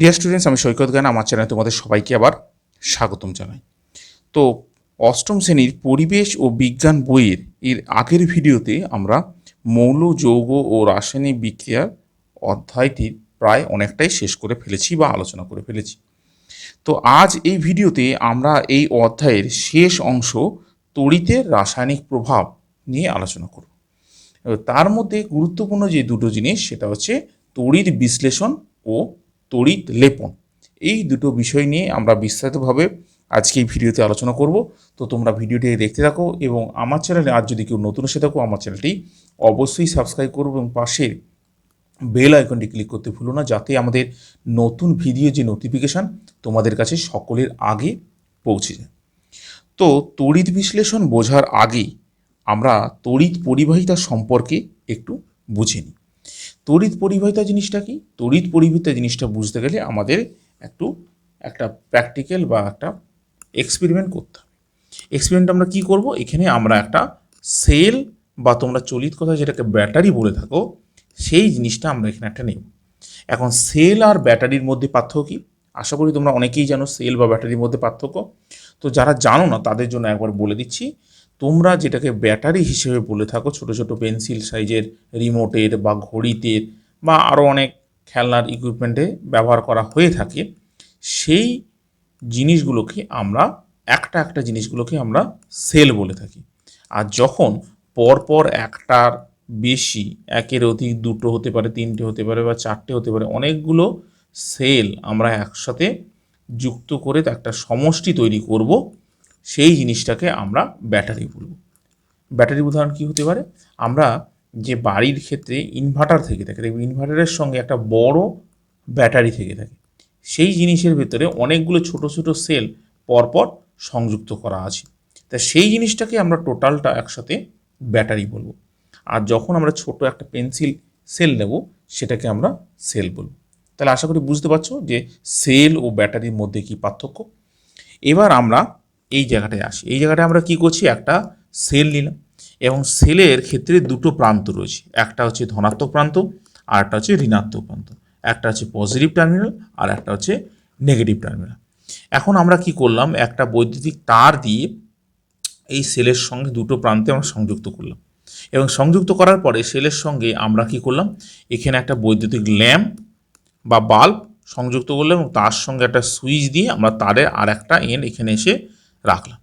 Dear students আমি সৈকত গান আমার চ্যানেলে তোমাদের সবাইকে আবার স্বাগতম জানাই। তো অষ্টম শ্রেণির পরিবেশ ও বিজ্ঞান বইয়ের এর আগের ভিডিওতে আমরা মৌল, যৌগ ও রাসায়নিক বিক্রিয়ার অধ্যায়টির প্রায় অনেকটাই শেষ করে ফেলেছি বা আলোচনা করে ফেলেছি। তো আজ এই ভিডিওতে আমরা এই অধ্যায়ের শেষ অংশ তড়িতের রাসায়নিক প্রভাব নিয়ে আলোচনা করব। তার মধ্যে গুরুত্বপূর্ণ যে দুটো জিনিস, সেটা হচ্ছে তড়ির বিশ্লেষণ ও তড়িৎ লেপন। এই দুটো বিষয় নিয়ে আমরা বিস্তারিতভাবে আজকে এই ভিডিওতে আলোচনা করব। তো তোমরা ভিডিওটি দেখতে থাকো এবং আমার চ্যানেলে আজ যদি কেউ নতুন এসে থাকো, আমার চ্যানেলটি অবশ্যই সাবস্ক্রাইব করব এবং পাশের বেল আইকনটি ক্লিক করতে ভুলো না যাতে আমাদের নতুন ভিডিও যে নোটিফিকেশান তোমাদের কাছে সকলের আগে পৌঁছে যায়। তো তড়িৎ বিশ্লেষণ বোঝার আগেই আমরা তড়িৎ পরিবাহিতা সম্পর্কে একটু বুঝে নিই। তড়িৎ পরিবাহিতা জিনিসটা কি? তড়িৎ পরিবাহিতা জিনিসটা বুঝতে গেলে আমাদের একটু একটা প্র্যাকটিক্যাল বা একটা এক্সপেরিমেন্ট করতে হবে। এক্সপেরিমেন্ট আমরা কি করব? এখানে আমরা একটা সেল বা তোমরা চলিত কথা যেটাকে ব্যাটারি বলে থাকো, সেই জিনিসটা আমরা এখানে একটা নেব। এখন সেল আর ব্যাটারির মধ্যে পার্থক্য কি? আশা করি তোমরা অনেকেই জানো সেল বা ব্যাটারির মধ্যে পার্থক্য। তো যারা জানো না, তাদের জন্য একবার বলে দিচ্ছি তোমরা যেটাকে ব্যাটারি হিসেবে বলে থাকো, ছোট ছোট পেন্সিল সাইজের, রিমোটের বা ঘড়িতে বা আরও অনেক খেলনার ইকুইপমেন্টে ব্যবহার করা হয়ে থাকে, সেই জিনিসগুলোকে আমরা, একটা একটা জিনিসগুলোকে আমরা সেল বলে থাকি। আর যখন পরপর একটার বেশি, একের অধিক দুটো হতে পারে, তিনটে হতে পারে বা চারটে হতে পারে, অনেকগুলো সেল আমরা একসাথে যুক্ত করে একটা সমষ্টি তৈরি করব সেই জিনিসটাকে আমরা ব্যাটারি বলব। ব্যাটারি উদাহরণ কী হতে পারে? আমরা যে বাড়ির ক্ষেত্রে ইনভার্টার থেকে থাকে দেখবে ইনভার্টারের সঙ্গে একটা বড় ব্যাটারি থেকে থাকে। সেই জিনিসের ভেতরে অনেকগুলো ছোট ছোট সেল পরপর সংযুক্ত করা আছে। তা সেই জিনিসটাকে আমরা টোটালটা একসাথে ব্যাটারি বলব। আর যখন আমরা ছোট একটা পেন্সিল সেল নেব, সেটাকে আমরা সেল বলব। তাহলে আশা করি বুঝতে পারছ যে সেল ও ব্যাটারির মধ্যে কি পার্থক্য? এবার আমরা এই জায়গাটায় আসি। এই জায়গাটায় আমরা কি করছি? একটা সেল নিলাম এবং সেলের ক্ষেত্রে দুটো প্রান্ত রয়েছে। একটা হচ্ছে ধনাত্মক প্রান্ত আর একটা হচ্ছে ঋণাত্মক প্রান্ত। একটা হচ্ছে পজিটিভ টার্মিনাল আর একটা হচ্ছে নেগেটিভ টার্মিনাল এখন আমরা কি করলাম? একটা বৈদ্যুতিক তার দিয়ে এই সেলের সঙ্গে দুটো প্রান্তে আমরা সংযুক্ত করলাম। এবং সংযুক্ত করার পরে সেলের সঙ্গে আমরা কি করলাম? এখানে একটা বৈদ্যুতিক ল্যাম্প বা বাল্ব সংযুক্ত করলাম এবং তার সঙ্গে একটা সুইচ দিয়ে আমরা তারের আর একটা এন্ড এখানে এসে রাখলাম।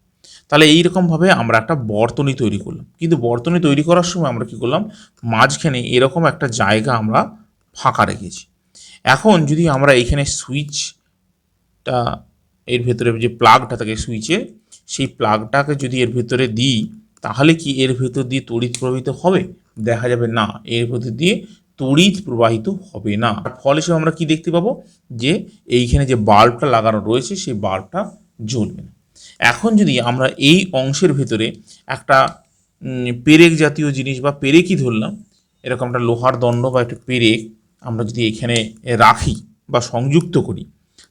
তাহলে এইরকমভাবে আমরা একটা বর্তনী তৈরি করলাম। কিন্তু বর্তনী তৈরি করার সময় আমরা কি করলাম? মাঝখানে এরকম একটা জায়গা আমরা ফাঁকা রেখেছি। এখন যদি আমরা এখানে সুইচটা এর ভেতরে যে প্লাগটা থাকে সুইচে, সেই প্লাগটাকে যদি এর ভেতরে দিই, তাহলে কি এর ভেতর দিয়ে তড়িৎ প্রবাহিত হবে? দেখা যাবে না, এর ভেতর দিয়ে তড়িৎ প্রবাহিত হবে না। ফল হিসেবে আমরা কি দেখতে পাবো? যে এইখানে যে বাল্বটা লাগানো রয়েছে, সেই বাল্বটা জ্বলবে না। এখন যদি আমরা এই অংশের ভেতরে একটা পেরেক জাতীয় জিনিস বা পেরেকই ধরলাম, এরকম একটা লোহার দণ্ড বা একটা পেরেক আমরা যদি এখানে রাখি বা সংযুক্ত করি,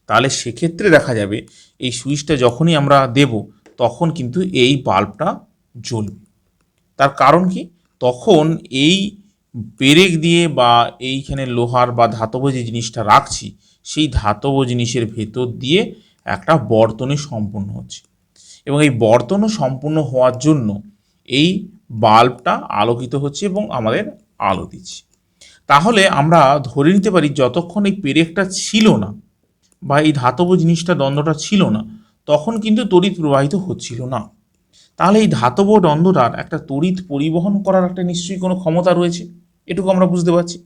তাহলে সেক্ষেত্রে দেখা যাবে এই সুইচটা যখনই আমরা দেব, তখন কিন্তু এই বাল্বটা জ্বলবে। তার কারণ কি? তখন এই পেরেক দিয়ে বা এইখানে লোহার বা ধাতব যে জিনিসটা রাখছি, সেই ধাতব জিনিসের ভেতর দিয়ে একটা বর্তনী সম্পূর্ণ হচ্ছে। এবং এই বর্তন সম্পূর্ণ হওয়ার জন্য এই বাল্বটা আলোকিত হচ্ছে এবং আমাদের আলো দিচ্ছে। তাহলে আমরা ধরে নিতে পারি যতক্ষণ এই পেরেকটা ছিল না বা এই ধাতব জিনিসটা দ্বন্দ্বটা ছিল না, তখন কিন্তু তড়িৎ প্রবাহিত হচ্ছিল না। তাহলে এই ধাতব দ্বন্দ্বটার একটা তড়িৎ পরিবহন করার একটা নিশ্চয়ই কোনো ক্ষমতা রয়েছে? এটুকু আমরা বুঝতে পারছি।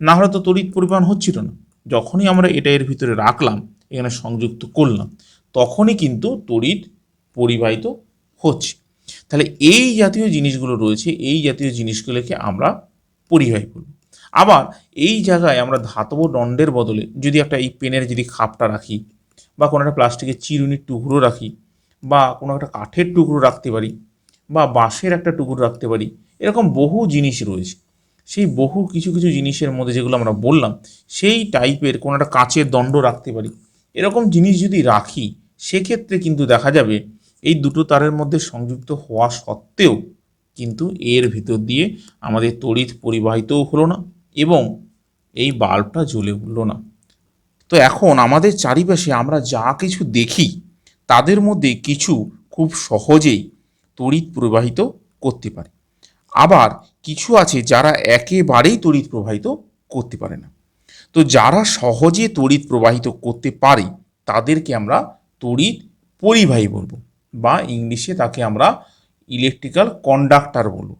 না হলে তো তড়িৎ পরিবহন হচ্ছিল না। যখনই আমরা এটা এর ভিতরে রাখলাম, এখানে সংযুক্ত করলাম, তখনই কিন্তু তড়িৎ পরিবাহিত হচ্ছে। তাহলে এই জাতীয় জিনিসগুলো রয়েছে, এই জাতীয় জিনিসগুলোকে আমরা পরিবাহী বলব আবার এই জায়গায় আমরা ধাতব দণ্ডের বদলে যদি একটা এই পেনের যদি খাপটা রাখি বা কোনো একটা প্লাস্টিকের চিরুনির টুকরো রাখি বা কোনো একটা কাঠের টুকরো রাখতে পারি বা বাঁশের একটা টুকরো রাখতে পারি, এরকম বহু জিনিস রয়েছে। সেই বহু কিছু কিছু জিনিসের মধ্যে যেগুলো আমরা বললাম, সেই টাইপের কোনো একটা কাঁচের দণ্ড রাখতে পারি। এরকম জিনিস যদি রাখি, সেক্ষেত্রে কিন্তু দেখা যাবে এই দুটো তারের মধ্যে সংযুক্ত হওয়া সত্ত্বেও কিন্তু এর ভিতর দিয়ে আমাদের তড়িৎ পরিবাহিতও হলো না এবং এই বাল্বটা জ্বলে উঠল না। তো এখন আমাদের চারিপাশে আমরা যা কিছু দেখি, তাদের মধ্যে কিছু খুব সহজেই তড়িৎ প্রবাহিত করতে পারে। আবার কিছু আছে যারা একেবারেই তড়িৎ প্রবাহিত করতে পারে না। তো যারা সহজে তড়িৎ প্রবাহিত করতে পারে, তাদেরকে আমরা তড়িৎ পরিবাহী বলব। বা ইংলিশে তাকে আমরা ইলেকট্রিক্যাল কন্ডাক্টর বলব।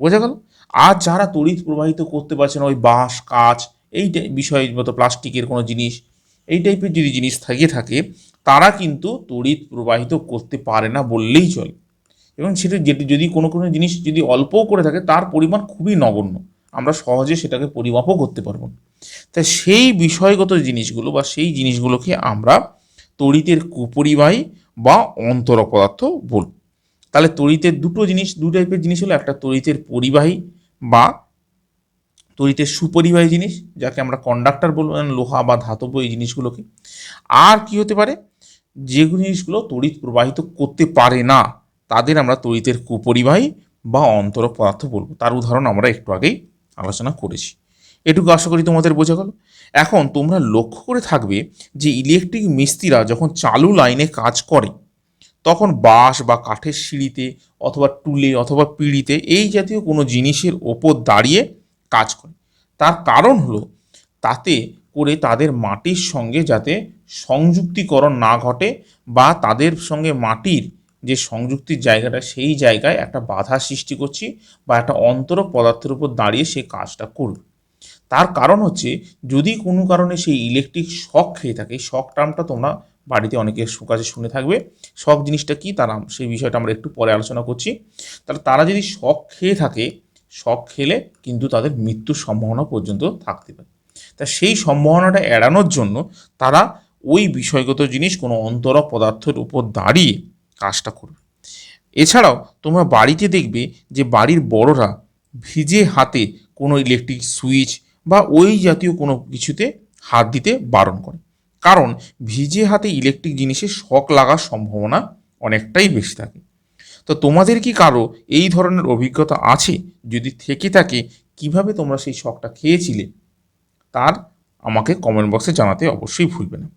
বোঝা গেল? আর যারা তড়িৎ প্রবাহিত করতে পারছে না, ওই বাঁশ, কাচ, এই বিষয়ের মতো প্লাস্টিকের কোনো জিনিস, এই টাইপের যদি জিনিস থেকে থাকে, তারা কিন্তু তড়িৎ প্রবাহিত করতে পারে না বললেই চলে। এবং সেটা যেটি যদি কোনো কোনো জিনিস যদি অল্পও করে থাকে, তার পরিমাণ খুবই নগণ্য। আমরা সহজে সেটাকে পরিমাপও করতে পারব না। তাই সেই বিষয়গত জিনিসগুলো বা সেই জিনিসগুলোকে আমরা তড়িতের কুপরিবাহী বা অন্তর পদার্থ বলব তাহলে তড়িতের দুটো জিনিস, দু টাইপের জিনিস হলো একটা তড়িতের পরিবাহী বা তড়িতের সুপরিবাহী জিনিস, যাকে আমরা কন্ডাক্টর বলব মানে লোহা বা ধাতব এই জিনিসগুলোকে। আর কি হতে পারে? যে জিনিসগুলো তড়িৎ প্রবাহিত করতে পারে না, তাদের আমরা তড়িতের কুপরিবাহী বা অন্তর পদার্থ বলব। তার উদাহরণ আমরা একটু আগেই আলোচনা করেছি। এটুকু আশা করি তোমাদের বোঝা গেল। এখন তোমরা লক্ষ্য করে থাকবে যে ইলেকট্রিক মিস্ত্রিরা যখন চালু লাইনে কাজ করে, তখন বাঁশ বা কাঠের সিঁড়িতে অথবা টুলে অথবা পিঁড়িতে এই জাতীয় কোনো জিনিসের ওপর দাঁড়িয়ে কাজ করে। তার কারণ হলো তাতে করে তাদের মাটির সঙ্গে যাতে সংযুক্তিকরণ না ঘটে বা তাদের সঙ্গে মাটির যে সংযুক্তির জায়গাটা, সেই জায়গায় একটা বাধা সৃষ্টি করছি বা একটা অন্তর পদার্থের উপর দাঁড়িয়ে সে কাজটা করবে। তার কারণ হচ্ছে, যদি কোনো কারণে সেই ইলেকট্রিক শক খেয়ে থাকে শক টার্মটা তোমরা বাড়িতে অনেকে কাছে শুনে থাকবে। শক জিনিসটা কি? তারা সেই বিষয়টা আমরা একটু পরে আলোচনা করছি। তাহলে তারা যদি শক খেয়ে থাকে শক খেলে কিন্তু তাদের মৃত্যুর সম্ভাবনা পর্যন্ত থাকতে পারে। তা সেই সম্ভাবনাটা এড়ানোর জন্য তারা ওই বিষয়গত জিনিস, কোনো অন্তর পদার্থের উপর দাঁড়িয়ে কাজটা করবে। এছাড়াও তোমরা বাড়িতে দেখবে যে বাড়ির বড়রা ভিজে হাতে কোনো ইলেকট্রিক সুইচ বা ওই জাতীয় কোনো কিছুতে হাত দিতে বারণ করে। কারণ ভিজে হাতে ইলেকট্রিক জিনিসে শক লাগার সম্ভাবনা অনেকটাই বেশি থাকে। তো তোমাদের কি কারও এই ধরনের অভিজ্ঞতা আছে? যদি থেকে থাকে, কীভাবে তোমরা সেই শকটা খেয়েছিলে? তার আমাকে কমেন্ট বক্সে জানাতে অবশ্যই ভুলবে না।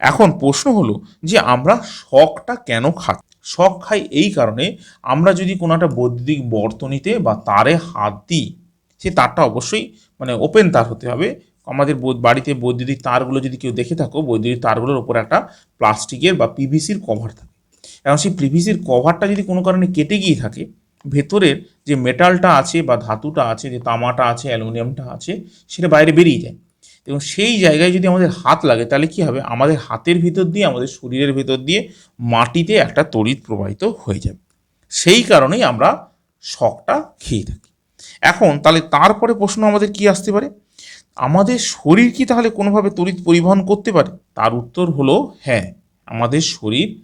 এখন প্রশ্ন হলো যে আমরা শখটা কেন খাই? শখ খাই এই কারণে আমরা যদি কোনো একটা বৈদ্যুতিক বর্তনীতে বা তারে হাত দিই সে তারটা অবশ্যই মানে ওপেন তার হতে হবে। আমাদের বাড়িতে বৈদ্যুতিক তারগুলো যদি কেউ দেখে থাকো, বৈদ্যুতিক তারগুলোর ওপরে একটা প্লাস্টিকের বা পিভিসির কভার থাকে। এখন সেই পিভিসির কভারটা যদি কোনো কারণে কেটে গিয়ে থাকে, ভেতরের যে মেটালটা আছে বা ধাতুটা আছে, যে তামাটা আছে, অ্যালুমিনিয়ামটা আছে, সেটা বাইরে বেরিয়ে যায়। এবং সেই জায়গায় যদি আমাদের হাত লাগে, তাহলে কি হবে? আমাদের হাতের ভিতর দিয়ে, আমাদের শরীরের ভিতর দিয়ে মাটিতে একটা তড়িৎ প্রবাহিত হয়ে যাবে। সেই কারণেই আমরা শকটা খেয়ে থাকি। এখন তাহলে তারপরে প্রশ্ন আমাদের কি আসতে পারে? আমাদের শরীর কি তাহলে কোনোভাবে তড়িৎ পরিবহন করতে পারে? তার উত্তর হলো হ্যাঁ। আমাদের শরীর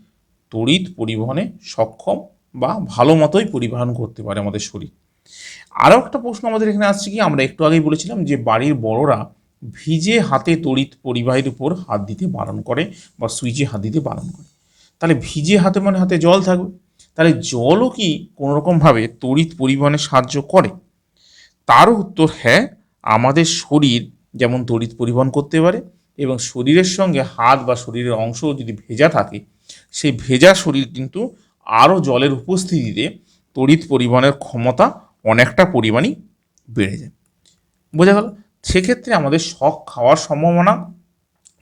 তড়িৎ পরিবহনে সক্ষম বা ভালো মতোই পরিবহন করতে পারে আমাদের শরীর। আরও একটা প্রশ্ন আমাদের এখানে আসছে কি? আমরা একটু আগেই বলেছিলাম যে বাড়ির বড়রা ভিজে হাতে তড়িৎ পরিবাহের উপর হাত দিতে বারণ করে বা সুইচে হাত দিতে বারণ করে। তাহলে ভিজে হাতে মানে হাতে জল থাকবে। তাহলে জলও কি কোনোরকমভাবে তড়িৎ পরিবহনে সাহায্য করে? তারও উত্তর হ্যাঁ আমাদের শরীর যেমন তড়িৎ পরিবহন করতে পারে এবং শরীরের সঙ্গে হাত বা শরীরের অংশ যদি ভেজা থাকে, সেই ভেজা শরীর কিন্তু আরও জলের উপস্থিতিতে তড়িৎ পরিবহনের ক্ষমতা অনেকটা পরিমাণই বেড়ে যায়। বোঝা গেল? সেক্ষেত্রে আমাদের শখ খাওয়ার সম্ভাবনা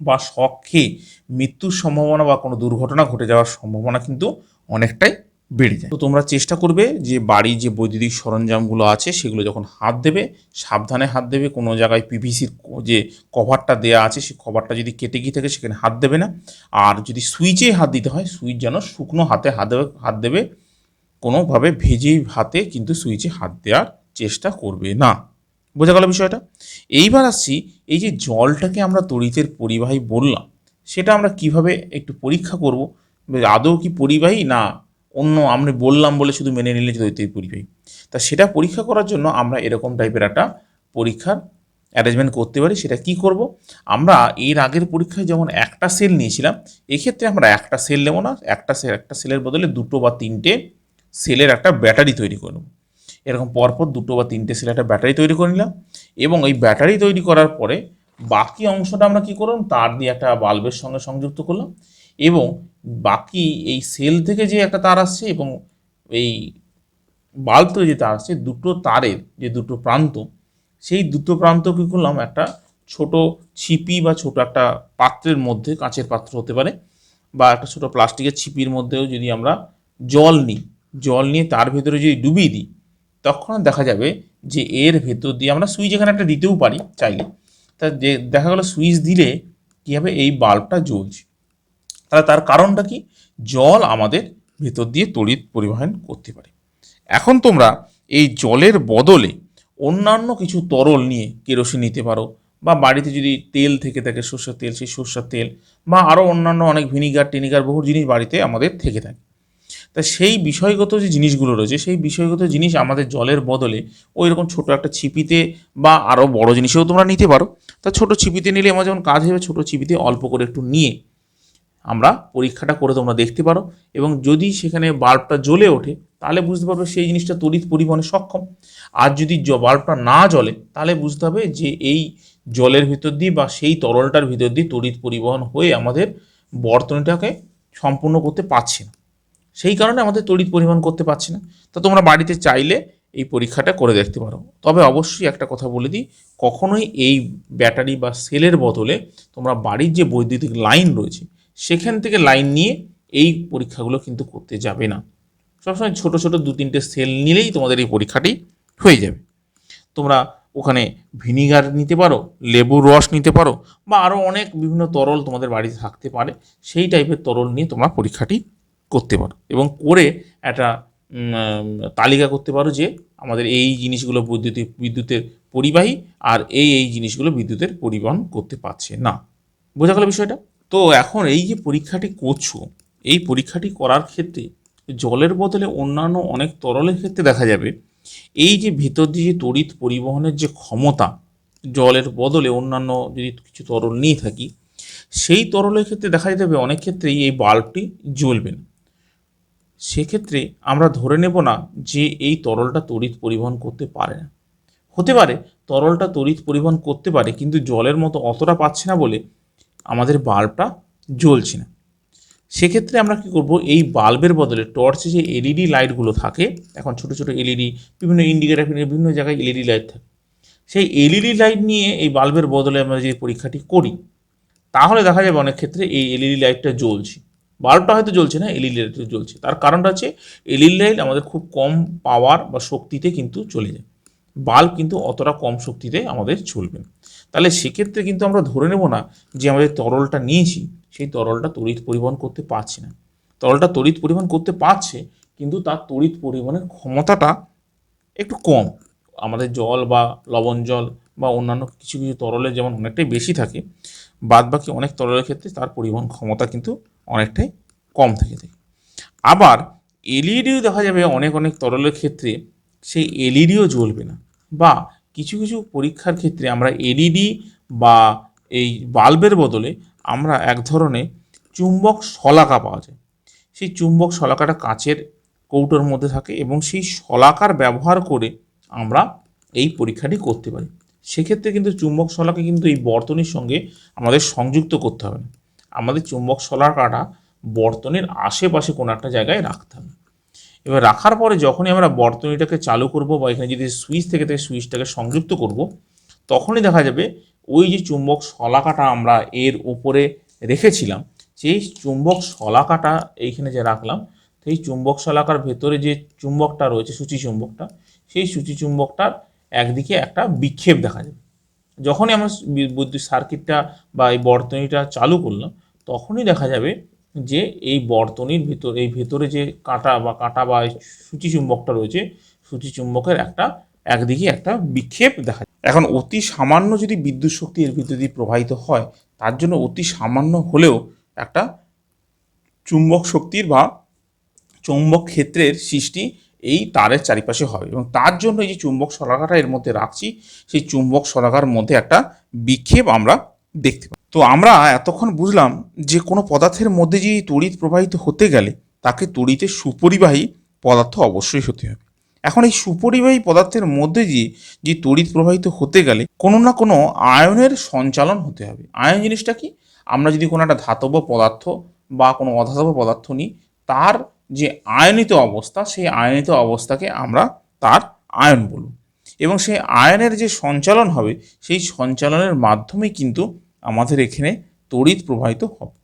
বা শখ খেয়ে মৃত্যুর সম্ভাবনা বা কোনো দুর্ঘটনা ঘটে যাওয়ার সম্ভাবনা কিন্তু অনেকটাই বেড়ে যায়। তো তোমরা চেষ্টা করবে যে বাড়ির যে বৈদ্যুতিক সরঞ্জামগুলো আছে সেগুলো যখন হাত দেবে, সাবধানে হাত দেবে, কোনো জায়গায় পিভিসির যে কভারটা দেওয়া আছে সেই কভারটা যদি কেটে গিয়ে থাকে সেখানে হাত দেবে না। আর যদি সুইচে হাত দিতে হয়, সুইচ যেন শুকনো হাতে হাত দেবে হাত দেবে, কোনোভাবে ভেজে হাতে কিন্তু সুইচে হাত দেওয়ার চেষ্টা করবে না। বোঝা গেল বিষয়টা? এইবার আসছি, এই যে জলটাকে আমরা তড়িতের পরিবাহী বললাম, সেটা আমরা কীভাবে একটু পরীক্ষা করব? আদৌ কি পরিবাহী না অন্য আমরা বললাম বলে শুধু মেনে নিলে তড়িতের পরিবাহী তা সেটা পরীক্ষা করার জন্য আমরা এরকম টাইপের একটা পরীক্ষার অ্যারেঞ্জমেন্ট করতে পারি, সেটা কি করব? আমরা এর আগের পরীক্ষায় যেমন একটা সেল নিয়েছিলাম, এক্ষেত্রে আমরা একটা সেল নেব না, একটা সেল একটা সেলের বদলে দুটো বা তিনটে সেলের একটা ব্যাটারি তৈরি করব এরকম পরপর দুটো বা তিনটে সেলের একটা ব্যাটারি তৈরি করে নিলাম এবং এই ব্যাটারি তৈরি করার পরে বাকি অংশটা আমরা কি করলাম? তার দিয়ে একটা বাল্বের সঙ্গে সংযুক্ত করলাম। এবং বাকি এই সেল থেকে যে একটা তার আসছে এবং এই বাল্ব থেকে যে তার আসছে, দুটো তারের যে দুটো প্রান্ত, সেই দুটো প্রান্ত কী করলাম একটা ছোট ছিপি বা ছোট একটা পাত্রের মধ্যে কাঁচের পাত্র হতে পারে বা একটা ছোট প্লাস্টিকের ছিপির মধ্যেও যদি আমরা জল নিই, জল নিয়ে তার ভেতরে যদি ডুবিয়ে দিই, তখন দেখা যাবে যে এর ভেতর দিয়ে আমরা সুইচ এখানে একটা দিতেও পারি চাইলে। তা যে দেখা গেলো সুইচ দিলে কী হবে? এই বাল্বটা জ্বলছে। তাহলে তার কারণটা কি? জল আমাদের ভেতর দিয়ে তড়িৎ পরিবহন করতে পারে। এখন তোমরা এই জলের বদলে অন্যান্য কিছু তরল নিয়ে কেরোসিন নিতে পারো বা বাড়িতে যদি তেল থেকে থাকে, সর্ষের তেল, সেই সর্ষের তেল বা আরও অন্যান্য অনেক ভিনিগার, টিনিগার বহু জিনিস বাড়িতে আমাদের থেকে থাকে। তা সেই বিষয়গত যে জিনিসগুলো রয়েছে, সেই বিষয়গত জিনিস আমাদের জলের বদলে ওই রকম ছোটো একটা ছিপিতে বা আরও বড় জিনিসেও তোমরা নিতে পারো। তা ছোটো ছিপিতে নিলে আমার যেমন কাজ হবে ছোটো ছিপিতে অল্প করে একটু নিয়ে আমরা পরীক্ষাটা করে তোমরা দেখতে পারো। এবং যদি সেখানে বাল্বটা জ্বলে ওঠে, তাহলে বুঝতে পারবে সেই জিনিসটা তড়িৎ পরিবহনে সক্ষম। আর যদি বাল্বটা না জ্বলে, তাহলে বুঝতে হবে যে এই জলের ভিতর দিয়ে বা সেই তরলটার ভিতর দিয়ে তড়িৎ পরিবহন হয়ে আমাদের বর্তনীটাকে সম্পূর্ণ করতে পারছে না। সেই কারণে আমাদের তড়িৎ পরিবহন করতে পারছি না। তা তোমরা বাড়িতে চাইলে এই পরীক্ষাটা করে দেখতে পারো। তবে অবশ্যই একটা কথা বলে দিই, কখনোই এই ব্যাটারি বা সেলের বদলে তোমরা বাড়ির যে বৈদ্যুতিক লাইন রয়েছে সেখান থেকে লাইন নিয়ে এই পরীক্ষাগুলো কিন্তু করতে যাবে না। সবসময় ছোট ছোট দু তিনটে সেল নিলেই তোমাদের এই পরীক্ষাটি হয়ে যাবে। তোমরা ওখানে ভিনিগার নিতে পারো, লেবুর রস নিতে পারো, বা আরও অনেক বিভিন্ন তরল তোমাদের বাড়িতে থাকতে পারে, সেই টাইপের তরল নিয়ে তোমরা পরীক্ষাটি করতে পারো এবং করে একটা তালিকা করতে পারো যে আমাদের এই জিনিসগুলো বৈদ্যুতিক বিদ্যুতের পরিবাহী আর এই এই জিনিসগুলো বিদ্যুতের পরিবহন করতে পারছে না। বোঝা গেল বিষয়টা? তো এখন এই যে পরীক্ষাটি করছ, এই পরীক্ষাটি করার ক্ষেত্রে জলের বদলে অন্যান্য অনেক তরলের ক্ষেত্রে দেখা যাবে। এই যে ভিতর দিয়ে তড়িৎ পরিবহনের যে ক্ষমতা, জলের বদলে অন্যান্য যদি কিছু তরল নিয়ে থাকি, সেই তরলের ক্ষেত্রে দেখা যাবে অনেক ক্ষেত্রেই এই বাল্বটি জ্বলবে না। সেক্ষেত্রে আমরা ধরে নেব না যে এই তরলটা তড়িৎ পরিবহন করতে পারে না। হতে পারে, তরলটা তড়িৎ পরিবহন করতে পারে, কিন্তু জলের মতো অতটা পাচ্ছে না বলে আমাদের বাল্বটা জ্বলছে না। সেক্ষেত্রে আমরা কি করব, এই বাল্বের বদলে টর্চে যে এলইডি লাইটগুলো থাকে, এখন ছোট ছোট এলইডি, বিভিন্ন ইন্ডিকেটার, বিভিন্ন জায়গায় এলইডি লাইট থাকে। সেই এলইডি লাইট নিয়ে এই বাল্বের বদলে আমরা যে পরীক্ষাটি করি, তাহলে দেখা যাবে অনেক ক্ষেত্রে এই এলইডি লাইটটা জ্বলছে। বাল্বটা হয়তো জ্বলছে না, এলইডি লাইটটা জ্বলছে। তার কারণটা হচ্ছে, এলইডি লাইট আমাদের খুব কম পাওয়ার বা শক্তিতে কিন্তু চলে যায়। বাল্ব কিন্তু অতটা কম শক্তিতে আমাদের চলবে না। তাহলে সেক্ষেত্রে কিন্তু আমরা ধরে নেব না যে আমাদের তরলটা নিয়েছি, সেই তরলটা তড়িৎ পরিবহন করতে পারছে না। তরলটা তড়িৎ পরিবহন করতে পারছে, কিন্তু তার তড়িৎ পরিবহনের ক্ষমতাটা একটু কম। আমাদের জল বা লবণ জল বা অন্যান্য কিছু কিছু তরলের যেমন অনেকটাই বেশি থাকে বাদ বাকি অনেক তরলের ক্ষেত্রে তার পরিবহন ক্ষমতা কিন্তু অনেকটাই কম থেকে থাকে। আবার এলইডিও দেখা যাবে অনেক অনেক তরলের ক্ষেত্রে সেই এলইডিও জ্বলবে না বা কিছু কিছু পরীক্ষার ক্ষেত্রে আমরা এলইডি বা এই বাল্বের বদলে আমরা এক ধরনের চুম্বক শলাকা পাওয়া যায়। সেই চুম্বক শলাকাটা কাঁচের কৌটোর মধ্যে থাকে এবং সেই শলাকার ব্যবহার করে আমরা এই পরীক্ষাটি করতে পারি। সেক্ষেত্রে কিন্তু চুম্বক শলাকে কিন্তু এই বর্তনীর সঙ্গে আমাদের সংযুক্ত করতে হবে না। আমাদের চুম্বক শলাকাটা বর্তনের আশেপাশে কোনো একটা জায়গায় রাখতে হবে। এবার রাখার পরে যখনই আমরা বর্তনীটাকে চালু করব বা এখানে যদি সুইচ থেকে থেকে সুইচটাকে সংযুক্ত করব, তখনই দেখা যাবে ওই যে চুম্বক শলাকাটা আমরা এর উপরে রেখেছিলাম সেই চুম্বক শলাকাটা এইখানে যে রাখলাম, সেই চুম্বক শলাকার ভেতরে যে চুম্বকটা রয়েছে, সূচি চুম্বকটা, সেই সূচি চুম্বকটার একদিকে একটা বিক্ষেপ দেখা যাবে। যখনই আমরা বি- বৈদ্যুতিক সার্কিটটা বা এই বর্তনীটা চালু করলাম, তখনই দেখা যাবে যে এই বর্তনীর ভিতর, এই ভেতরে যে কাঁটা বা কাঁটা বা সূচি চুম্বকটা রয়েছে, সূচি চুম্বকের একটা একদিকে একটা বিক্ষেপ দেখা যায়। এখন অতি সামান্য যদি বিদ্যুৎ শক্তি এর ভিতর দিয়ে প্রবাহিত হয়, তার জন্য অতি সামান্য হলেও একটা চুম্বক শক্তির বা চৌম্বক ক্ষেত্রের সৃষ্টি এই তারের চারিপাশে হবে এবং তার জন্য এই যে চুম্বক শলাকাটা এর মধ্যে রাখছি, সেই চুম্বক শলাকার মধ্যে একটা বিক্ষেপ আমরা দেখতে পাই তো আমরা এতক্ষণ বুঝলাম যে কোনো পদার্থের মধ্যে যে তড়িৎ প্রবাহিত হতে গেলে তাকে তড়িতে সুপরিবাহী পদার্থ অবশ্যই হতে হবে। এখন এই সুপরিবাহী পদার্থের মধ্যে দিয়ে যে তড়িৎ প্রবাহিত হতে গেলে কোনো না কোনো আয়নের সঞ্চালন হতে হবে। আয়ন জিনিসটা কি? আমরা যদি কোনো একটা ধাতব পদার্থ বা কোনো অধাতব পদার্থ নিই, তার যে আয়নিত অবস্থা, সেই আয়নিত অবস্থাকে আমরা তার আয়ন বলব। এবং সেই আয়নের যে সঞ্চালন হবে, সেই সঞ্চালনের মাধ্যমেই কিন্তু আমাদের এখানে তড়িৎ প্রবাহিত হবে।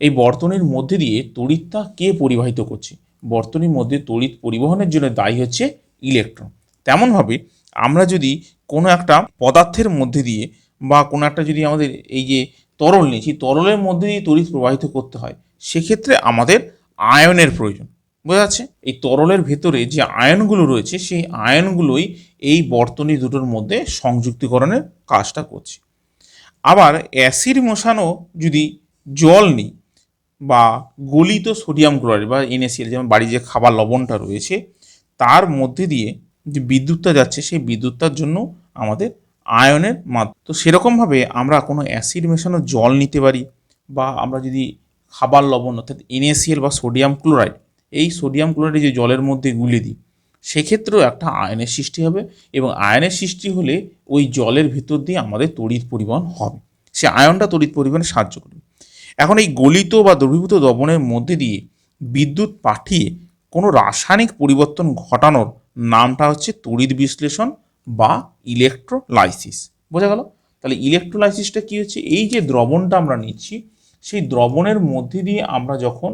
এই বর্তনীর মধ্যে দিয়ে তড়িৎটা কে পরিবাহিত করছে? বর্তনীর মধ্যে তড়িৎ পরিবহনের জন্য দায়ী হচ্ছে ইলেকট্রন। তেমনভাবে আমরা যদি কোনো একটা পদার্থের মধ্যে দিয়ে বা কোনো একটা যদি আমাদের এই যে তরল নিয়েছি তরলের মধ্যে দিয়ে তড়িৎ প্রবাহিত করতে হয়, সেক্ষেত্রে আমাদের আয়নের প্রয়োজন। বোঝা যাচ্ছে? এই তরলের ভেতরে যে আয়নগুলো রয়েছে, সেই আয়নগুলোই এই বর্তনী দুটোর মধ্যে সংযুক্তিকরণের কাজটা করছে। আবার অ্যাসিড মশানো যদি জল নিই বা গলিত সোডিয়াম ক্লোরাইড বা এনএসিএল যেমন বাড়ি যে খাবার লবণটা রয়েছে, তার মধ্যে দিয়ে যে বিদ্যুৎটা যাচ্ছে, সেই বিদ্যুৎটার জন্য আমাদের আয়নের মাধ্যম। তো সেরকমভাবে আমরা কোনো অ্যাসিড মেশানো জল নিতে পারি বা আমরা যদি খাবার লবণ অর্থাৎ এনএসিএল বা সোডিয়াম ক্লোরাইড, এই সোডিয়াম ক্লোরাইড যে জলের মধ্যে গুলে দিই সেক্ষেত্রেও একটা আয়নের সৃষ্টি হবে এবং আয়নের সৃষ্টি হলে ওই জলের ভিতর দিয়ে আমাদের তড়িৎ পরিবহন হবে। সে আয়নটা তড়িৎ পরিবহনে সাহায্য করবে। এখন এই গলিত বা দ্রবীভূত দ্রবণের মধ্যে দিয়ে বিদ্যুৎ পাঠিয়ে কোনো রাসায়নিক পরিবর্তন ঘটানোর নামটা হচ্ছে তড়িৎ বিশ্লেষণ বা ইলেকট্রোলাইসিস। বোঝা গেল? তাহলে ইলেকট্রোলাইসিসটা কী হচ্ছে? এই যে দ্রবণটা আমরা নিচ্ছি, সেই দ্রবণের মধ্যে দিয়ে আমরা যখন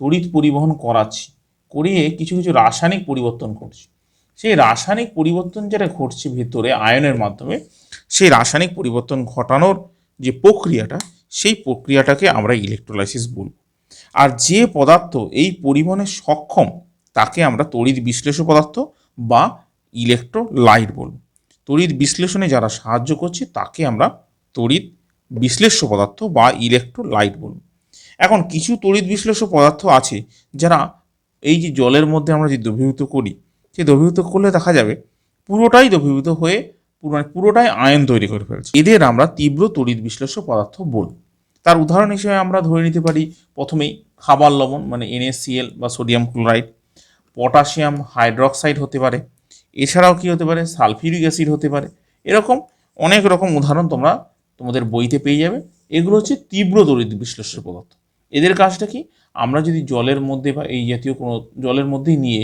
তড়িৎ পরিবহন করাচ্ছি করিয়ে কিছু কিছু রাসায়নিক পরিবর্তন করছি সেই রাসায়নিক পরিবর্তন যেটা ঘটছে ভেতরে আয়নের মাধ্যমে, সেই রাসায়নিক পরিবর্তন ঘটানোর যে প্রক্রিয়াটা, সেই প্রক্রিয়াটাকে আমরা ইলেকট্রোলাইসিস বলব। আর যে পদার্থ এই পরিবহনে সক্ষম, তাকে আমরা তড়িৎ বিশ্লেষ্য পদার্থ বা ইলেকট্রোলাইট বলব। তড়িৎ বিশ্লেষণে যারা সাহায্য করছে, তাকে আমরা তড়িৎ বিশ্লেষ্য পদার্থ বা ইলেকট্রোলাইট বলব। এখন কিছু তড়িৎ বিশ্লেষ্য পদার্থ আছে, যারা এই যে জলের মধ্যে আমরা যে দ্রবীভূত করি, সেই দ্রবীভূত করলে দেখা যাবে পুরোটাই দ্রবীভূত হয়ে মানে পুরোটাই আয়ন তৈরি করে ফেলছে। এদের আমরা তীব্র তড়িৎ বিশ্লেষ্য পদার্থ বলব তার উদাহরণ হিসেবে আমরা ধরে নিতে পারি, প্রথমেই খাবার লবণ মানে এনএসিএল বা সোডিয়াম ক্লোরাইড পটাশিয়াম হাইড্রক্সাইড হতে পারে, এছাড়াও কি হতে পারে সালফিউরিক অ্যাসিড হতে পারে। এরকম অনেক রকম উদাহরণ তোমরা তোমাদের বইতে পেয়ে যাবে। এগুলো হচ্ছে তীব্র তড়িৎ বিশ্লেষ্য পদার্থ। এদের কাজটা কি? আমরা যদি জলের মধ্যে বা এই জাতীয় কোনো জলের মধ্যেই নিয়ে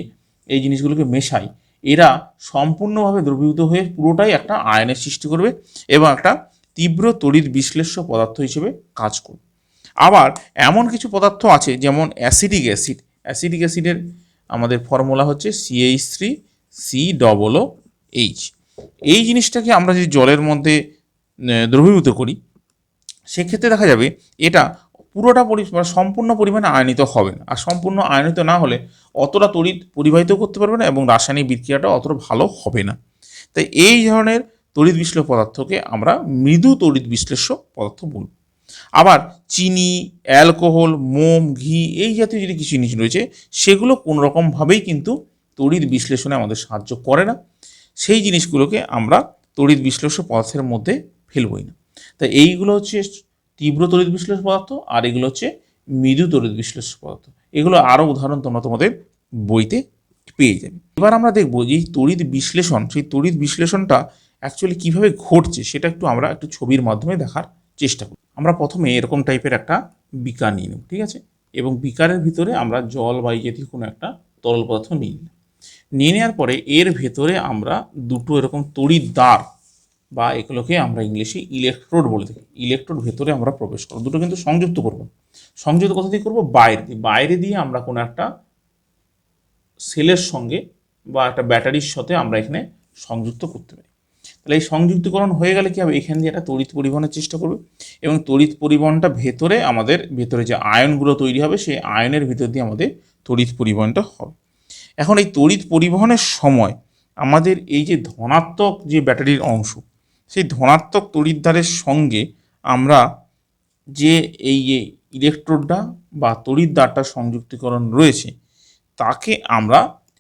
এই জিনিসগুলোকে মেশাই, এরা সম্পূর্ণভাবে দ্রবীভূত হয়ে পুরোটাই একটা আয়নের সৃষ্টি করবে এবং একটা তীব্র তড়িৎ বিশ্লেষ্য পদার্থ হিসেবে কাজ করবে। আবার এমন কিছু পদার্থ আছে যেমন অ্যাসিডিক অ্যাসিড। অ্যাসিডিক অ্যাসিডের আমাদের ফর্মুলা হচ্ছে CH three C double O H এই জিনিসটাকে আমরা যদি জলের মধ্যে দ্রবীভূত করি, সেক্ষেত্রে দেখা যাবে এটা পুরোটা পরি মানে সম্পূর্ণ পরিমাণে আয়নিত হবে না। আর সম্পূর্ণ আয়নিত না হলে অতটা তড়িৎ পরিবাহিত করতে পারবে না এবং রাসায়নিক বিক্রিয়াটা অতটা ভালো হবে না। তাই এই ধরনের তড়িৎ বিশ্লেষ পদার্থকে আমরা মৃদু তড়িৎ বিশ্লেষ্য পদার্থ বলব। আবার চিনি, অ্যালকোহল, মোম, ঘি এই জাতীয় যদি কিছু জিনিস রয়েছে, সেগুলো কোনো রকমভাবেই কিন্তু তড়িৎ বিশ্লেষণে আমাদের সাহায্য করে না। সেই জিনিসগুলোকে আমরা তড়িৎ বিশ্লেষ্য পদার্থের মধ্যে ফেলবই না। তাই এইগুলো হচ্ছে তীব্র তড়িৎ বিশ্লেষ পদার্থ আর এগুলো হচ্ছে মৃদু তড়িৎ বিশ্লেষ পদার্থ। এগুলো আরও উদাহরণ তোমরা তোমাদের বইতে পেয়ে যাবে। এবার আমরা দেখব যে তড়িৎ বিশ্লেষণ, সেই তড়িৎ বিশ্লেষণটা অ্যাকচুয়ালি কীভাবে ঘটছে সেটা একটু আমরা একটু ছবির মাধ্যমে দেখার চেষ্টা করি আমরা প্রথমে এরকম টাইপের একটা বিকার নিয়ে নেব, ঠিক আছে? এবং বিকারের ভিতরে আমরা জল বা জাতীয় কোনো একটা তরল পদার্থ নিয়ে নিলাম। নিয়ে নেওয়ার পরে এর ভেতরে আমরা দুটো এরকম তড়িৎ বা এগুলোকে আমরা ইংলিশে ইলেকট্রোড বলে থাকি। ইলেকট্রোড ভেতরে আমরা প্রবেশ করব। দুটো কিন্তু সংযুক্ত করব। সংযুক্ত কোথা দিয়ে করব? বাইরে দিয়ে। বাইরে দিয়ে আমরা কোনো একটা সেলের সঙ্গে বা একটা ব্যাটারির সাথে আমরা এখানে সংযুক্ত করতে পারি। তাহলে এই সংযুক্তিকরণ হয়ে গেলে কি হবে? এখান দিয়ে একটা তড়িৎ পরিবহনের চেষ্টা করবে এবং তড়িৎ পরিবহনটা ভেতরে আমাদের, ভেতরে যে আয়নগুলো তৈরি হবে, সেই আয়নের ভিতর দিয়ে আমাদের তড়িৎ পরিবহনটা হবে। এখন এই তড়িৎ পরিবহনের সময় আমাদের এই যে ধনাত্মক যে ব্যাটারির অংশ সেই ধনাত্মক তড়িৎদ্বারের সঙ্গে আমরা যে এই ইলেকট্রোডটা বা তড়িৎদ্বারটা সংযুক্তিকরণ রয়েছে, তাকে আমরা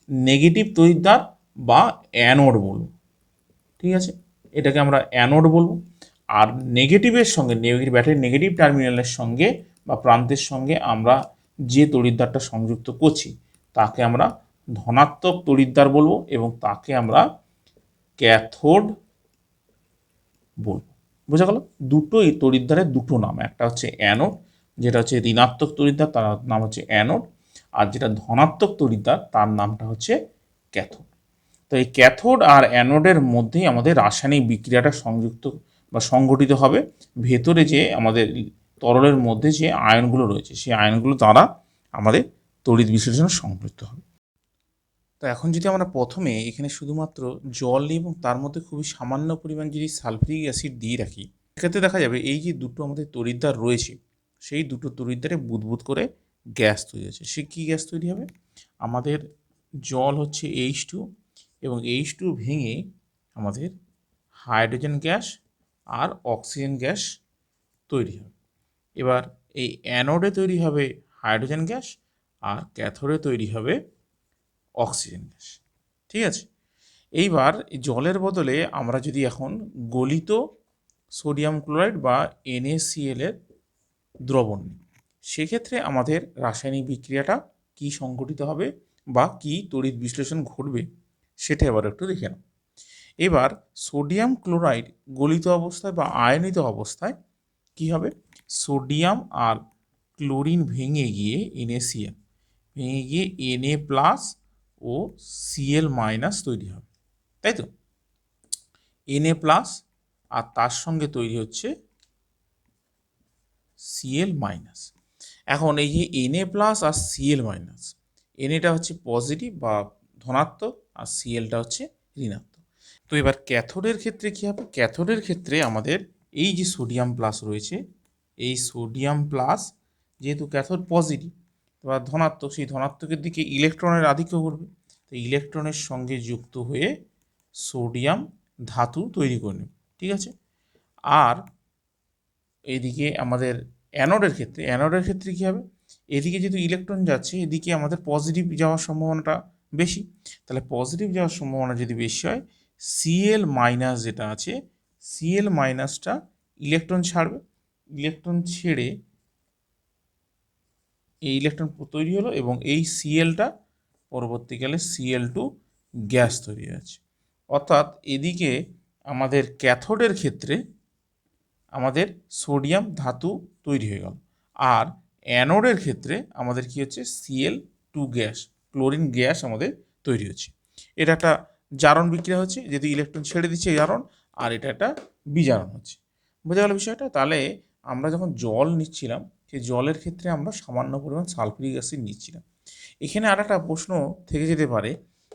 নেগেটিভ তড়িৎদ্বার বা অ্যানোড বলব। ঠিক আছে? এটাকে আমরা অ্যানোড বলব। আর নেগেটিভের সঙ্গে, নেগেটিভ, ব্যাটারির নেগেটিভ টার্মিনালের সঙ্গে বা প্রান্তের সঙ্গে আমরা যে তড়িৎদ্বারটা সংযুক্ত করছি, তাকে আমরা ধনাত্মক তড়িৎদ্বার বলব এবং তাকে আমরা ক্যাথোড বলব বোঝা গেল? দুটো এই তড়িৎদ্বারের দুটো নাম। একটা হচ্ছে অ্যানোড, যেটা হচ্ছে ঋণাত্মক তড়িৎদ্বার, তার নাম হচ্ছে অ্যানোড। আর যেটা ধনাত্মক তড়িৎদ্বার, তার নামটা হচ্ছে ক্যাথোড। তো এই ক্যাথোড আর অ্যানোডের মধ্যেই আমাদের রাসায়নিক বিক্রিয়াটা সংযুক্ত বা সংগঠিত হবে। ভেতরে যে আমাদের তরলের মধ্যে যে আয়নগুলো রয়েছে, সেই আয়নগুলো দ্বারা আমাদের তড়িৎ বিশ্লেষণ সংযুক্ত হবে। তো এখন যদি আমরা প্রথমে এখানে শুধুমাত্র জল নিই এবং তার মধ্যে খুবই সামান্য পরিমাণ যদি সালফিউরিক অ্যাসিড দিয়ে রাখি সেক্ষেত্রে দেখা যাবে এই যে দুটো আমাদের তড়িৎদ্বার রয়েছে, সেই দুটো তড়িৎদ্বারে বুদবুদ করে গ্যাস তৈরি হচ্ছে। সে কী গ্যাস তৈরি হবে? আমাদের জল হচ্ছে এইচ টু এবং এইচ টু ভেঙে আমাদের হাইড্রোজেন গ্যাস আর অক্সিজেন গ্যাস তৈরি হবে। এবার এই অ্যানোডে তৈরি হবে হাইড্রোজেন গ্যাস আর ক্যাথোডে তৈরি হবে অক্সিজেন গ্যাস ঠিক আছে? এইবার জলের বদলে আমরা যদি এখন গলিত সোডিয়াম ক্লোরাইড বা এর দ্রবণ নিই, সেক্ষেত্রে আমাদের রাসায়নিক বিক্রিয়াটা কি সংঘটিত হবে বা কি তড়িৎ বিশ্লেষণ ঘটবে সেটা এবার একটু দেখে নাও। এবার সোডিয়াম ক্লোরাইড গলিত অবস্থায় বা আয়নিত অবস্থায় কি হবে? সোডিয়াম আর ক্লোরিন ভেঙে গিয়ে NaCl ভেঙে গিয়ে এনএ প্লাস ও Cl মাইনাস তৈরি হবে, তাই তো? Na প্লাস আর তার সঙ্গে তৈরি হচ্ছে Cl মাইনাস এখন এই যে Na প্লাস আর Cl মাইনাস Naটা হচ্ছে পজিটিভ বা ধনাত্মক আর Clটা হচ্ছে ঋণাত্মক। তো এবার ক্যাথোডের ক্ষেত্রে কী হবে? ক্যাথোডের ক্ষেত্রে আমাদের এই যে সোডিয়াম প্লাস রয়েছে, এই সোডিয়াম প্লাস যেহেতু ক্যাথোড পজিটিভ এবার ধনাত্মক, সেই ধনাত্মকের দিকে ইলেকট্রনের আধিক্য করবে। তো ইলেকট্রনের সঙ্গে যুক্ত হয়ে সোডিয়াম ধাতু তৈরি করে নেবে, ঠিক আছে? আর এদিকে আমাদের অ্যানোডের ক্ষেত্রে অ্যানোডের ক্ষেত্রে কী হবে? এদিকে যেহেতু ইলেকট্রন যাচ্ছে, এদিকে আমাদের পজিটিভ যাওয়ার সম্ভাবনাটা বেশি। তাহলে পজিটিভ যাওয়ার সম্ভাবনা যদি বেশি হয় সিএল মাইনাস যেটা আছে সিএল মাইনাসটা ইলেকট্রন ছাড়বে। ইলেকট্রন ছেড়ে এই ইলেকট্রন তৈরি হলো এবং এই সিএলটা পরবর্তীকালে সিএল টু গ্যাস তৈরি হয়েছে। অর্থাৎ এদিকে আমাদের ক্যাথোডের ক্ষেত্রে আমাদের সোডিয়াম ধাতু তৈরি হয়ে গেল। আর অ্যানোডের ক্ষেত্রে আমাদের কি হচ্ছে? CL two gas chlorine gas আমাদের তৈরি হচ্ছে। এটা একটা জারণ বিক্রিয়া হচ্ছে, যেহেতু ইলেকট্রন ছেড়ে দিচ্ছে জারণ, আর এটা একটা বিজারণ হচ্ছে। বোঝা গেল বিষয়টা? তাহলে আমরা যখন জল নিচ্ছিলাম সেই জলের ক্ষেত্রে আমরা সামান্য পরিমাণ সালফিউরিক অ্যাসিড নিচ্ছিলাম এখানে আর একটা প্রশ্ন থেকে যেতে পারে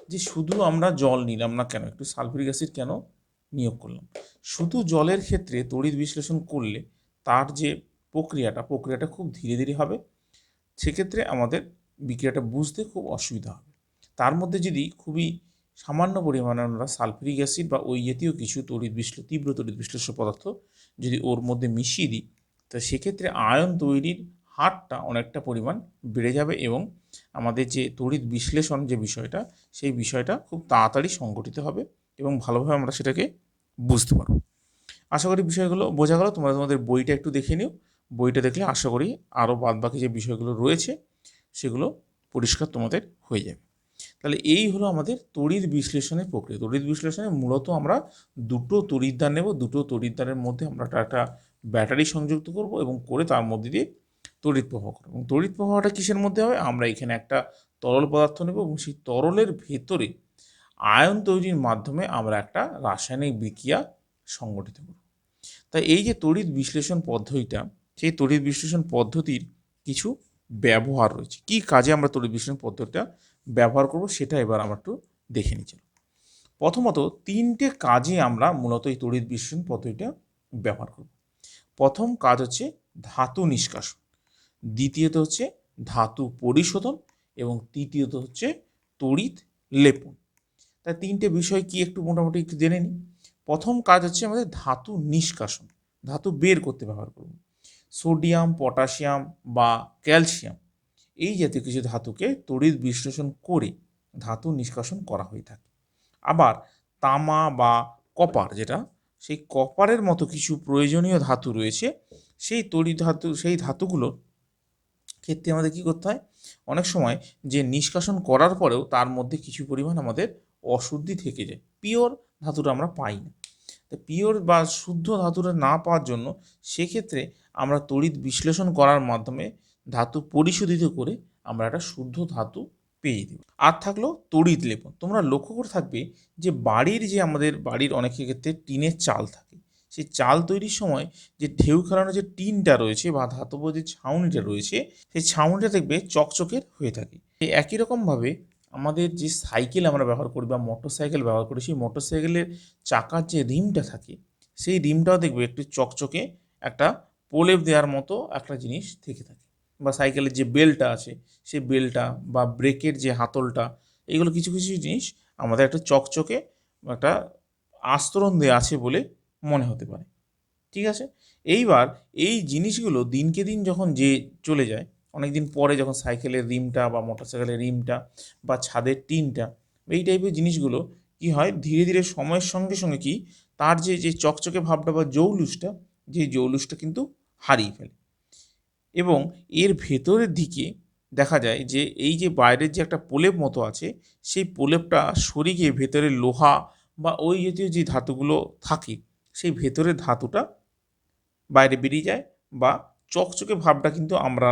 যে শুধু আমরা জল নিলাম না কেন? একটু সালফিউরিক অ্যাসিড কেন নিয়োগ করলাম? শুধু জলের ক্ষেত্রে তড়িৎ বিশ্লেষণ করলে তার যে প্রক্রিয়াটা প্রক্রিয়াটা খুব ধীরে ধীরে হবে। সেক্ষেত্রে আমাদের বিক্রিয়াটা বুঝতে খুব অসুবিধা হবে। তার মধ্যে যদি খুবই সামান্য পরিমাণে আমরা সালফিউরিক অ্যাসিড বা ওই জাতীয় কিছু তড়িৎ বিশ্ল তীব্র তড়িৎ বিশ্লেষ্য পদার্থ যদি ওর মধ্যে মিশিয়ে দিই তো সেক্ষেত্রে আয়ন তৈরির হারটা অনেকটা পরিমাণ বেড়ে যাবে এবং আমাদের যে তড়িৎ বিশ্লেষণ যে বিষয়টা, সেই বিষয়টা খুব তাড়াতাড়ি সংগঠিত হবে এবং ভালোভাবে আমরা সেটাকে বুঝতে পারব। আশা করি বিষয়গুলো বোঝা গেল। তোমরা তোমাদের বইটা একটু দেখে নিও। বইটা দেখলে আশা করি আরও বাদবাকি যে বিষয়গুলো রয়েছে, সেগুলো পরিষ্কার তোমাদের হয়ে যাবে। তাহলে এই হলো আমাদের তড়িৎ বিশ্লেষণের প্রক্রিয়া। তড়িৎ বিশ্লেষণে মূলত আমরা দুটো তড়িৎদ্বার নেব। দুটো তড়িৎদ্বারের মধ্যে আমরা একটা ব্যাটারি সংযুক্ত করব এবং করে তার মধ্যে দিয়ে তড়িৎ প্রবাহ করব। এবং তড়িৎ প্রবাহটা কিসের মধ্যে হবে? আমরা এখানে একটা তরল পদার্থ নেব এবং সেই তরলের ভেতরে আয়ন তৈরির মাধ্যমে আমরা একটা রাসায়নিক বিক্রিয়া সংগঠিত করব। তাই এই যে তড়িৎ বিশ্লেষণ পদ্ধতিটা, সেই তড়িৎ বিশ্লেষণ পদ্ধতির কিছু ব্যবহার রয়েছে। কি কাজে আমরা তড়িৎ বিশ্লেষণ পদ্ধতিটা ব্যবহার করব সেটা এবার আমরা একটু দেখে নিচ্ছি প্রথমত তিনটে কাজে আমরা মূলত এই তড়িৎ বিশ্লেষণ পদ্ধতিটা ব্যবহার করব। প্রথম কাজ হচ্ছে ধাতু নিষ্কাশন। দ্বিতীয়ত হচ্ছে ধাতু পরিশোধন এবং তৃতীয়ত হচ্ছে তড়িৎ লেপন। তাই তিনটে বিষয় কি একটু মোটামুটি একটু জেনে নিই। প্রথম কাজ হচ্ছে আমাদের ধাতু নিষ্কাশন, ধাতু বের করতে ব্যবহার করব সোডিয়াম, পটাশিয়াম বা ক্যালসিয়াম, এই জাতীয় কিছু ধাতুকে তড়িৎ বিশ্লেষণ করে ধাতু নিষ্কাশন করা হয়ে থাকে। আবার তামা বা কপার যেটা সেই কপারের মতো কিছু প্রয়োজনীয় ধাতু রয়েছে। সেই তড়িৎ ধাতু, সেই ধাতুগুলো ক্ষেত্রে আমাদের কী করতে হয়? অনেক সময় যে নিষ্কাশন করার পরেও তার মধ্যে কিছু পরিমাণ আমাদের অশুদ্ধি থেকে যায়। পিওর ধাতুটা আমরা পাই না। তো পিওর বা শুদ্ধ ধাতুটা না পাওয়ার জন্য সেক্ষেত্রে আমরা তড়িৎ বিশ্লেষণ করার মাধ্যমে ধাতু পরিশোধিত করে আমরা একটা শুদ্ধ ধাতু পেয়ে দেবে। আর থাকল তড়িৎ লেপন। তোমরা লক্ষ্য করে থাকবে যে বাড়ির যে আমাদের বাড়ির অনেক ক্ষেত্রে টিনের চাল থাকে। সেই চাল তৈরির সময় যে ঢেউ খেলানো যে টিনটা রয়েছে বা ধাতব যে ছাউনিটা রয়েছে, সেই ছাউনিটা দেখবে চকচকের হয়ে থাকে। একই রকমভাবে আমাদের যে সাইকেল আমরা ব্যবহার করি বা মোটর সাইকেল ব্যবহার করি, সেই মোটর সাইকেলের চাকার যে রিমটা থাকে, সেই রিমটাও দেখবে একটু চকচকে একটা প্রলেপ দেওয়ার মতো একটা জিনিস থেকে থাকে। বা সাইকেলের যে বেলটা আছে সেই বেলটা বা ব্রেকের যে হাতলটা, এগুলো কিছু কিছু জিনিস আমাদের একটা চকচকে একটা আস্তরণ দেওয়া আছে বলে মনে হতে পারে। ঠিক আছে? এইবার এই জিনিসগুলো দিনকে দিন যখন যে চলে যায় অনেক দিন পরে যখন সাইকেলের রিমটা বা মোটর সাইকেলের রিমটা বা ছাদের টিনটা, এই টাইপের জিনিসগুলো কি হয়? ধীরে ধীরে সময়ের সঙ্গে সঙ্গে কি? তার যে যে চকচকে ভাবটা বা জৌলুসটা, যে জৌলুসটা কিন্তু হারিয়ে ফেলে। এবং এর ভেতরের দিকে দেখা যায় যে এই যে বাইরের যে একটা প্রলেপ মতো আছে, সেই প্রলেপটা সরে গিয়ে ভেতরে লোহা বা ওই জাতীয় যে ধাতুগুলো থাকে, সেই ভেতরের ধাতুটা বাইরে বেরিয়ে যায় বা চকচকে ভাবটা কিন্তু আমরা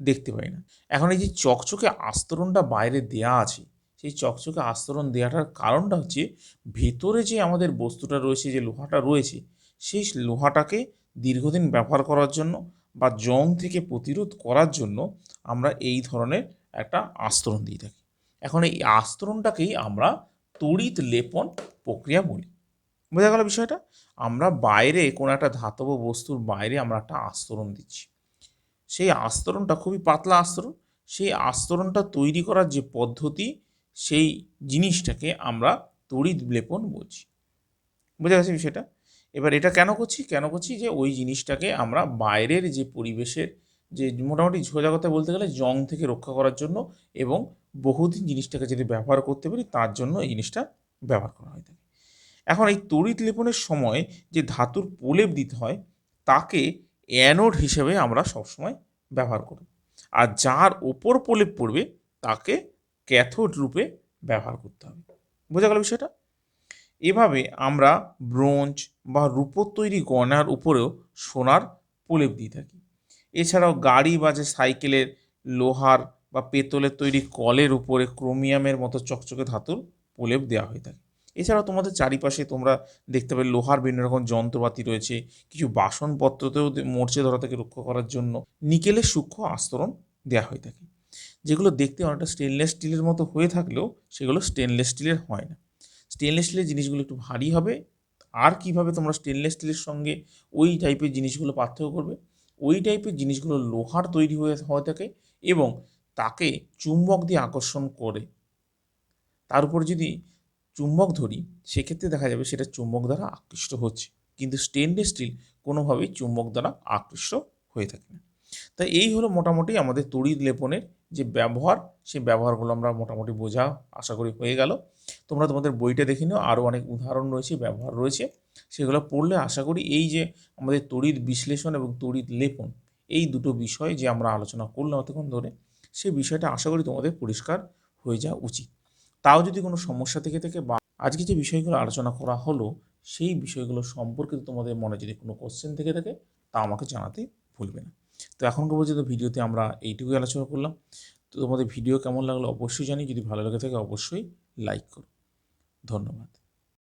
দেখতে পাই না। এখন এই যে চকচকে আস্তরণটা বাইরে দেয়া আছে, সেই চকচকে আস্তরণ দেওয়াটার কারণটা হচ্ছে ভেতরে যে আমাদের বস্তুটা রয়েছে, যে লোহাটা রয়েছে, সেই লোহাটাকে দীর্ঘদিন ব্যবহার করার জন্য বা জং থেকে প্রতিরোধ করার জন্য আমরা এই ধরনের একটা আস্তরণ দিয়ে থাকি। এখন এই আস্তরণটাকেই আমরা তড়িৎ লেপন প্রক্রিয়া বলি। বোঝা গেল বিষয়টা? আমরা বাইরে কোনো একটা ধাতব বস্তুর বাইরে আমরা একটা আস্তরণ দিচ্ছি। সেই আস্তরণটা খুবই পাতলা আস্তরণ। সেই আস্তরণটা তৈরি করার যে পদ্ধতি, সেই জিনিসটাকে আমরা তড়িৎ লেপন বলছি। বোঝা গেছে বিষয়টা? এবার এটা কেন করছি? কেন করছি যে ওই জিনিসটাকে আমরা বাইরের যে পরিবেশের যে মোটামুটি সোজা কথা বলতে গেলে জং থেকে রক্ষা করার জন্য এবং বহুদিন জিনিসটাকে যদি ব্যবহার করতে পারি, তার জন্য এই জিনিসটা ব্যবহার করা হয়ে থাকে এখন এই তড়িৎ লেপনের সময় যে ধাতুর প্রলেপ দিতে হয়, তাকে অ্যানোড হিসেবে আমরা সবসময় ব্যবহার করি। আর যার ওপর প্রলেপ পড়বে, তাকে ক্যাথোড রূপে ব্যবহার করতে হবে। বোঝা গেল বিষয়টা? এভাবে আমরা ব্রোঞ্জ বা রূপোর তৈরি গয়নার উপরেও সোনার প্রলেপ দিয়ে থাকি। এছাড়াও গাড়ি বা যে সাইকেলের লোহার বা পেতলের তৈরি কলের উপরে ক্রোমিয়ামের মতো চকচকে ধাতুর প্রলেপ দেওয়া হয়ে থাকে। এছাড়াও তোমাদের চারিপাশে তোমরা দেখতে পাবে লোহার বিভিন্ন রকম যন্ত্রপাতি রয়েছে, কিছু বাসনপত্রতেও মরচে ধরা থেকে রক্ষা করার জন্য নিকেলের সূক্ষ্ম আস্তরণ দেওয়া হয়ে থাকে। যেগুলো দেখতে অনেকটা স্টেনলেস স্টিলের মতো হয়ে থাকলেও সেগুলো স্টেনলেস স্টিলের হয় না। স্টেনলেস স্টিলের জিনিসগুলো একটু ভারী হবে। আর কীভাবে তোমরা স্টেনলেস স্টিলের সঙ্গে ওই টাইপের জিনিসগুলো পার্থক্য করবে? ওই টাইপের জিনিসগুলো লোহার তৈরি হয়ে হয়ে থাকে এবং তাকে চুম্বক দিয়ে আকর্ষণ করে। তার উপর যদি চুম্বক ধরি, সেক্ষেত্রে দেখা যাবে সেটা চুম্বক দ্বারা আকৃষ্ট হচ্ছে। কিন্তু স্টেনলেস স্টিল কোনোভাবেই চুম্বক দ্বারা আকৃষ্ট হয়ে থাকে না। তাই এই হলো মোটামুটি আমাদের তড়িৎ লেপনের যে ব্যবহার, সেই ব্যবহারগুলো আমরা মোটামুটি বোঝা, আশা করি হয়ে গেল। তোমরা তোমাদের বইটা দেখে নিও। আরও অনেক উদাহরণ রয়েছে, ব্যবহার রয়েছে। সেগুলো পড়লে আশা করি এই যে আমাদের তড়িৎ বিশ্লেষণ এবং তড়িৎ লেপন, এই দুটো বিষয় যে আমরা আলোচনা করলাম অতক্ষণ ধরে, সে বিষয়টা আশা করি তোমাদের পরিষ্কার হয়ে যাওয়া উচিত। তাও যদি কোনো সমস্যা থেকে থাকে বা আজকে যে বিষয়গুলো আলোচনা করা হলো, সেই বিষয়গুলো সম্পর্কে তোমাদের মনে যদি কোনো কোশ্চেন থেকে থাকে, তা আমাকে জানাতে ভুলবে না। তো এখনকার পর্যন্ত ভিডিওতে আমরা এইটুকুই আলোচনা করলাম। তো তোমাদের ভিডিও কেমন লাগল অবশ্যই জানি যদি ভালো লেগে থাকে অবশ্যই লাইক করো ধন্যবাদ।